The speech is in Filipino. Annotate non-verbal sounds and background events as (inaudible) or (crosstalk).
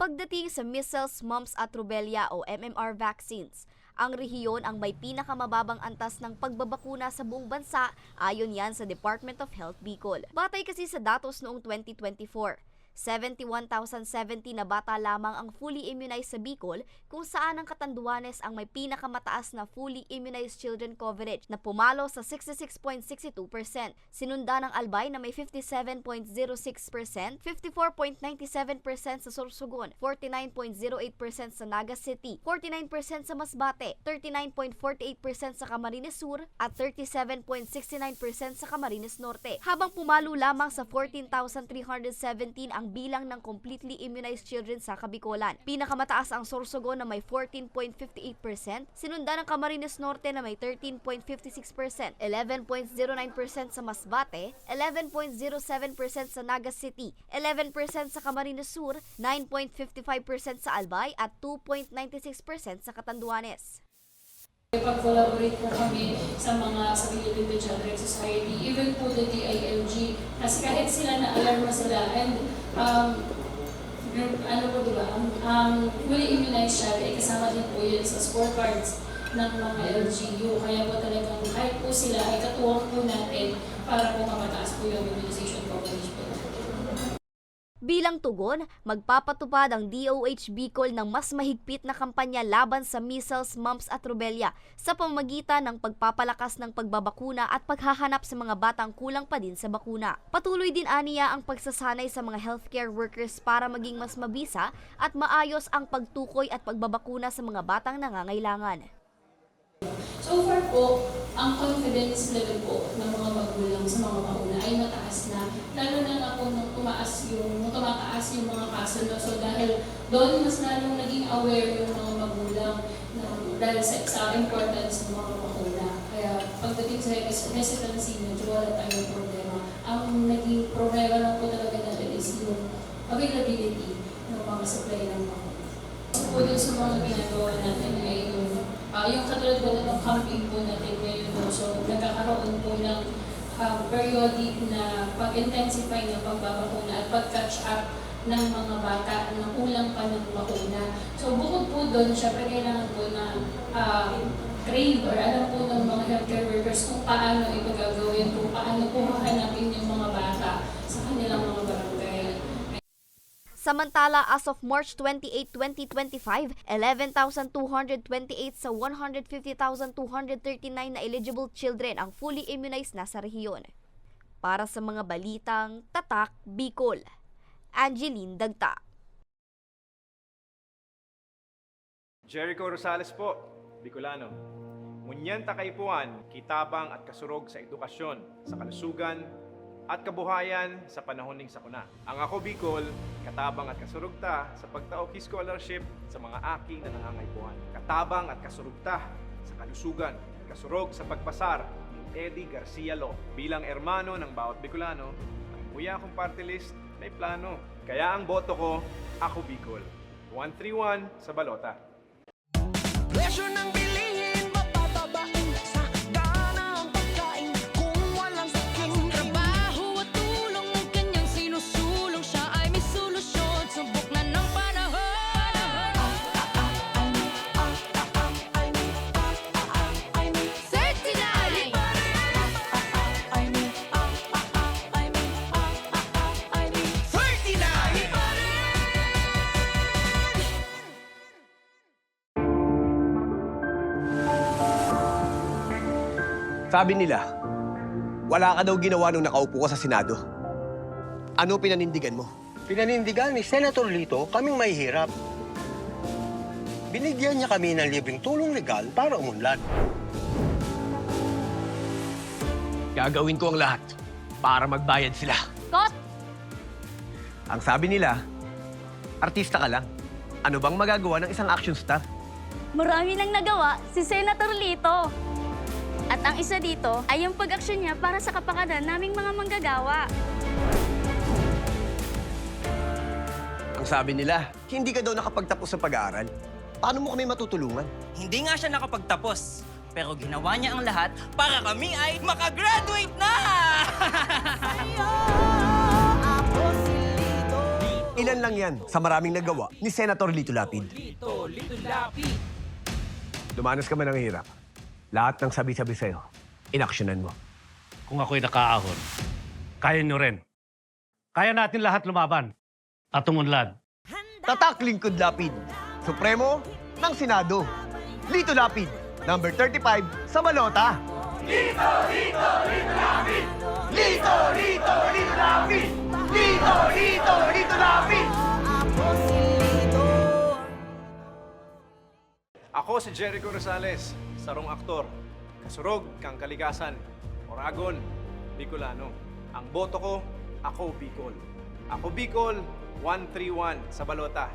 Pagdating sa measles, mumps at rubella o MMR vaccines, ang rehiyon ang may pinakamababang antas ng pagbabakuna sa buong bansa ayon yan sa Department of Health Bicol. Batay kasi sa datos noong 2024, 71,070 na bata lamang ang fully immunized sa Bicol kung saan ang Katanduanes ang may pinakamataas na fully immunized children coverage na pumalo sa 66.62%. Sinunda ng Albay na may 57.06%, 54.97% sa Sorsogon, 49.08% sa Naga City, 49% sa Masbate, 39.48% sa Camarines Sur at 37.69% sa Camarines Norte. Habang pumalo lamang sa 14,317 ang bilang ng completely immunized children sa Kabikolan. Pinakamataas ang Sorsogon na may 14.58%, sinunda ng Camarines Norte na may 13.56%, 11.09% sa Masbate, 11.07% sa Naga City, 11% sa Camarines Sur, 9.55% sa Albay at 2.96% sa Catanduanes. Pag-collaborate po kami sa mga sa Philippine Pediatric Society, even po the DILG, kasi kahit sila na alarma sila, and um, ano po diba, ang um, fully immunized siya, ay kasama din po yun sa scorecards ng mga LGU. Kaya po talagang kahit po sila ay katuwang po natin para po mapataas po yung immunization. Bilang tugon, magpapatupad ang DOH Bicol ng mas mahigpit na kampanya laban sa measles, mumps at rubella sa pamamagitan ng pagpapalakas ng pagbabakuna at paghahanap sa mga batang kulang pa din sa bakuna. Patuloy din aniya ang pagsasanay sa mga healthcare workers para maging mas mabisa at maayos ang pagtukoy at pagbabakuna sa mga batang nangangailangan. So far po, ang confidence level po ng mga magulang sa mga mauna ay mataas na. Lalo na nga po nung tumaas yung, nung tumataas yung mga kaso. No? So dahil doon mas lalong naging aware yung mga magulang na, dahil sa, sa importance ng mga mauna. Kaya pagdating sa hesitancy, medyo wala tayong problema. Ang naging problema lang po talaga natin is yung availability ng mga supply ng mga dun sa mga ginagawa natin ay yung, ah, yung katulad po ng camping po natin ngayon po. So, nagkakaroon po ng um, periodic na pag-intensify ng pagbabakuna at pag-catch up ng mga bata na kulang pa ng bakuna. So, bukod po doon, syempre kailangan po na ah, trained or alam po ng mga healthcare workers kung paano ito gagawin, kung paano po hahanapin yung mga bata sa kanilang mga. Samantala, as of March 28, 2025, 11,228 sa 150,239 na eligible children ang fully immunized na sa rehiyon. Para sa mga balitang Tatak Bicol, Angeline Dagta. Jericho Rosales po, Bicolano. Munyan takaypuan, kitabang at kasurog sa edukasyon, sa kalusugan, at kabuhayan sa panahon ning sakuna. Ang ako Bicol, katabang at kasurog ta sa pagtaok scholarship sa mga aki na nangangaypuan. Katabang at kasurog ta sa kalusugan, kasurog sa pagpasar ni Eddie Garcia Lo. Bilang ermano ng bawat Bicolano, ang kuya kong party list may plano. Kaya ang boto ko, ako Bicol. 131 sa balota. Presyo ng bilihin, Sabi nila, wala ka daw ginawa nung nakaupo ka sa Senado. Ano pinanindigan mo? Pinanindigan ni Senator Lito kaming mahihirap. Binigyan niya kami ng libreng tulong legal para umunlad. Gagawin ko ang lahat para magbayad sila. Kot! Ang sabi nila, artista ka lang. Ano bang magagawa ng isang action star? Marami nang nagawa si Senator Lito. At ang isa dito ay yung pag-aksyon niya para sa kapakanan naming mga manggagawa. Ang sabi nila, hindi ka daw nakapagtapos sa pag-aaral. Paano mo kami matutulungan? Hindi nga siya nakapagtapos. Pero ginawa niya ang lahat para kami ay makagraduate na! (laughs) Ilan lang yan sa maraming nagawa ni Senator Lito Lapid. Dumanas ka man ng hirap. Lahat ng sabi-sabi sa'yo, inaksyonan mo. Kung ako'y nakaahon, kaya nyo rin. Kaya natin lahat lumaban at tumunlad. Tatak Lingkod Lapid, Supremo ng Senado. Lito Lapid, number 35 sa balota. Lito, Lito, Lito Lapid! Lito, Lito, Lito Lapid! Ako si Jericho Rosales, sarong aktor, kasurog kang kalikasan, Oragon, Bicolano. Ang boto ko, ako Bicol. Ako Bicol, 131 sa balota.